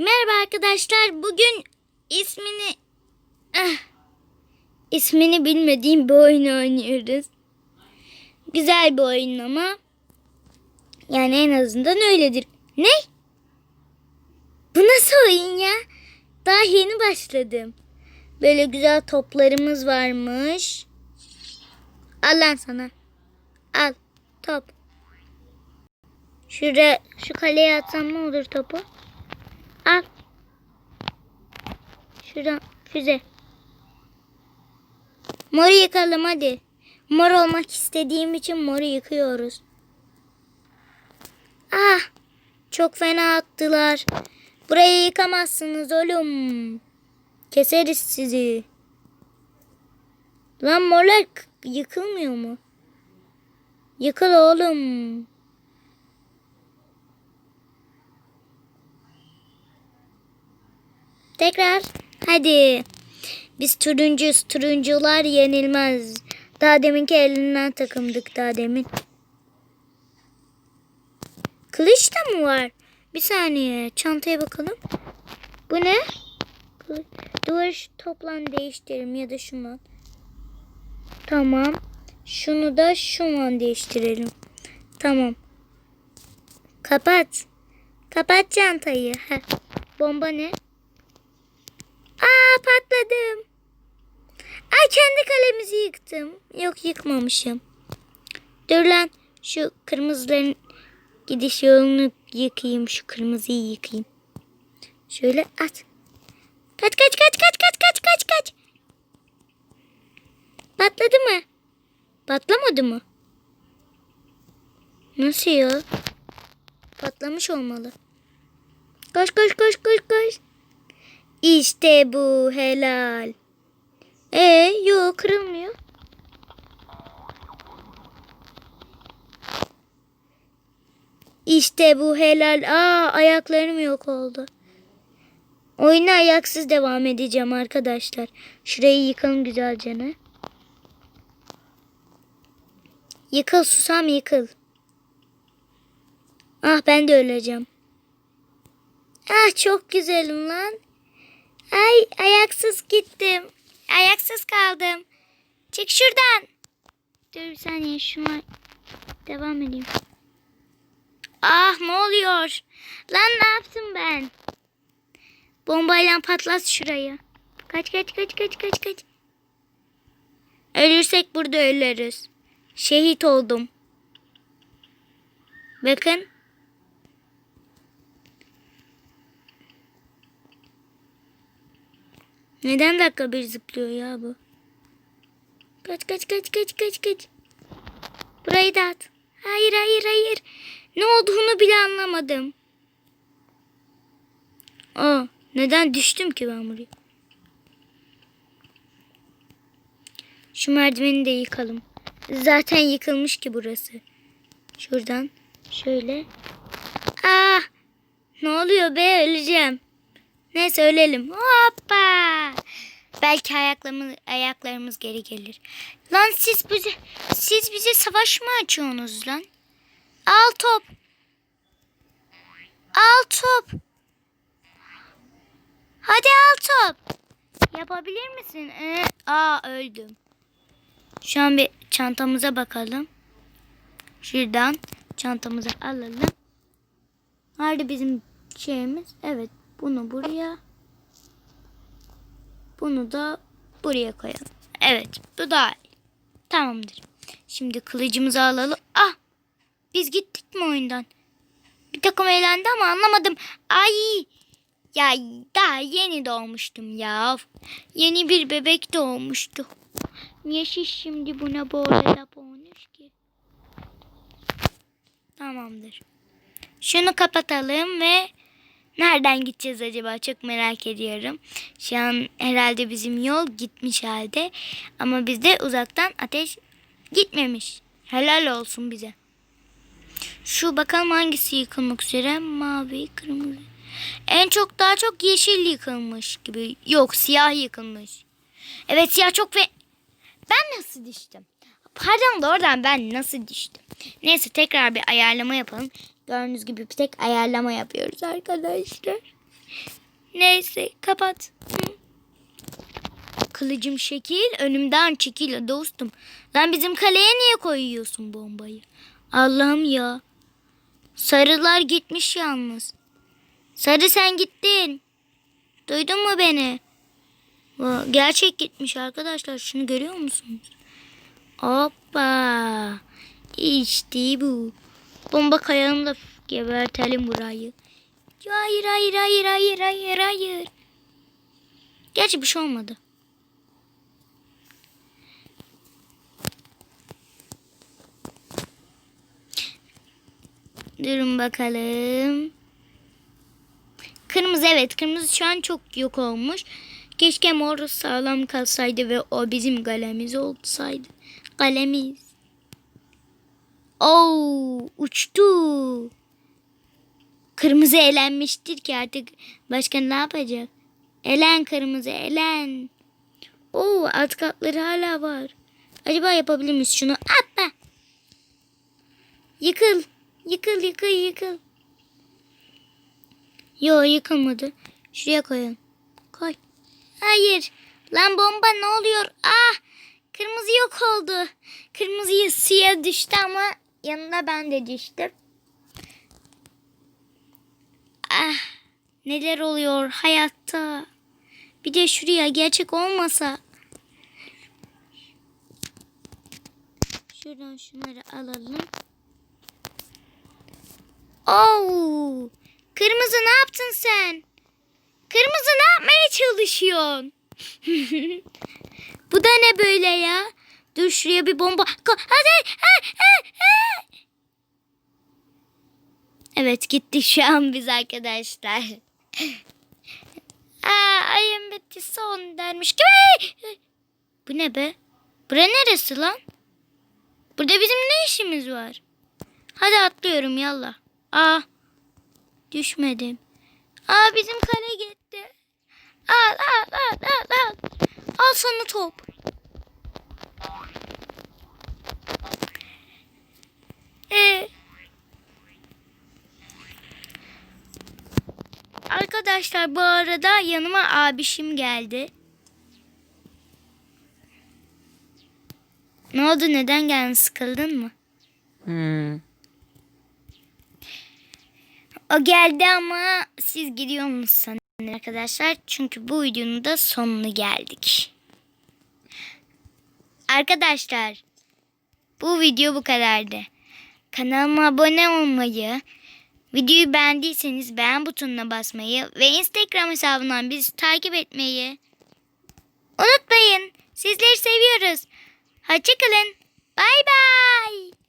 Merhaba arkadaşlar. Bugün ismini Ah, ismini bilmediğim bir oyun oynuyoruz. Güzel bir oyun ama yani en azından öyledir. Ne? Bu nasıl oyun ya? Daha yeni başladım. Böyle güzel toplarımız varmış. Al lan sana. Al top. Şuraya şu kaleye atsam ne olur topu? Al. Şuradan füze. Moru yıkalım hadi. Mor olmak istediğim için moru yıkıyoruz. Ah! Çok fena attılar. Burayı yıkamazsınız oğlum. Keseriz sizi. Lan morlar yıkılmıyor mu? Yıkıl oğlum. Tekrar. Hadi. Biz turuncuyuz. Turuncular yenilmez. Daha deminki elinden takımdık daha demin. Kılıç da mı var? Bir saniye. Çantaya bakalım. Bu ne? Duvar toplan değiştirelim ya da şunu. Tamam. Şunu da şunla değiştirelim. Tamam. Kapat. Kapat çantayı. Heh. Bomba ne? Aa patladım. Ay kendi kalemizi yıktım. Yok yıkmamışım. Dur lan şu kırmızıların gidiş yolunu yıkayayım. Şu kırmızıyı yıkayayım. Şöyle at. Kaç kaç kaç kaç kaç kaç kaç kaç. Patladı mı? Patlamadı mı? Nasıl ya? Patlamış olmalı. Koş koş koş koş koş. İşte bu helal. E yok kırılmıyor. İşte bu helal. Aa ayaklarım yok oldu. Oyuna ayaksız devam edeceğim arkadaşlar. Şurayı yıkalım güzelce ne? Yıkıl susam yıkıl. Ah ben de öleceğim. Ah çok güzelim lan. Ay ayaksız gittim. Ayaksız kaldım. Çık şuradan. Dur bir saniye şuna devam edeyim. Ah ne oluyor? Lan ne yaptım ben? Bombayla patlat şurayı. Kaç kaç kaç kaç kaç kaç. Ölürsek burada ölürüz. Şehit oldum. Bakın. Neden dakika bir zıplıyor ya bu? Kaç kaç kaç kaç kaç kaç. Burayı da at. Hayır hayır hayır. Ne olduğunu bile anlamadım. Aa, neden düştüm ki ben buraya? Şu merdiveni de yıkalım. Zaten yıkılmış ki burası. Şuradan şöyle. Ah! Ne oluyor be öleceğim. Neyse ölelim. Hoppa! Belki ayaklarımız, ayaklarımız geri gelir. Lan siz bize siz bize savaş mı açıyorsunuz lan? Al top. Al top. Hadi al top. Yapabilir misin? Ee, aa öldüm. Şu an bir çantamıza bakalım. Şuradan çantamıza alalım. Nerede bizim şeyimiz? Evet. Bunu buraya. Bunu da buraya koyalım. Evet. Bu daha iyi. Tamamdır. Şimdi kılıcımızı alalım. Ah! Biz gittik mi oyundan? Bir takım eğlendi ama anlamadım. Ay! Ya daha yeni doğmuştum ya. Yeni bir bebek doğmuştu. Niye şiş şimdi buna böyle laf olmuş ki? Tamamdır. Şunu kapatalım ve nereden gideceğiz acaba çok merak ediyorum. Şu an herhalde bizim yol gitmiş halde ama bizde uzaktan ateş gitmemiş. Helal olsun bize. Şu bakalım hangisi yıkılmak üzere? Mavi, kırmızı. En çok daha çok yeşil yıkılmış gibi. Yok siyah yıkılmış. Evet siyah çok ve ben nasıl düştüm? Pardon da oradan ben nasıl düştüm? Neyse tekrar bir ayarlama yapalım. Gördüğünüz gibi bir tek ayarlama yapıyoruz arkadaşlar. Neyse kapat. Kılıcım şekil önümden çekil dostum. Lan bizim kaleye niye koyuyorsun bombayı? Allah'ım ya. Sarılar gitmiş yalnız. Sarı sen gittin. Duydun mu beni? Gerçek gitmiş arkadaşlar. Şunu görüyor musunuz? Hoppa. İşte bu. Bomba kayalım da gebertelim burayı. Hayır hayır hayır hayır hayır hayır. Gerçi bir şey olmadı. Durun bakalım. Kırmızı evet kırmızı şu an çok yok olmuş. Keşke mor sağlam kalsaydı ve o bizim galemiz olsaydı. Galemiz. Oo uçtu. Kırmızı elenmiştir ki artık başka ne yapacak? Elen kırmızı elen. Oo alt katları hala var. Acaba yapabilir miyiz şunu? Atla. Yıkıl. Yıkıl yıkıl yıkıl. Yo yıkılmadı. Şuraya koyalım. Koy. Hayır. Lan bomba ne oluyor? Ah! Kırmızı yok oldu. Kırmızı siyah düştü ama yanında ben de düştüm. Ah! Neler oluyor hayatta? Bir de şuraya gerçek olmasa. Şuradan şunları alalım. Oo! Kırmızı ne yaptın sen? Kırmızı ne yapmaya çalışıyorsun? Bu da ne böyle ya? Dur şuraya bir bomba. Hadi. Ha, ha, ha. Evet gitti şu an biz arkadaşlar. Aa, ayın bitti son dermiş gibi. Bu ne be? Bura neresi lan? Burada bizim ne işimiz var? Hadi atlıyorum yallah. Aa. Düşmedim. Aa bizim kale gitti. Al al al al al. Al sana top. Ee, arkadaşlar bu arada yanıma abişim geldi. Ne oldu neden geldin sıkıldın mı? Hmm. O geldi ama siz gidiyor musunuz arkadaşlar? Çünkü bu videonun da sonuna geldik. Arkadaşlar bu video bu kadardı. Kanalıma abone olmayı, videoyu beğendiyseniz beğen butonuna basmayı ve Instagram hesabından bizi takip etmeyi unutmayın. Sizleri seviyoruz. Hoşçakalın. Bay bay.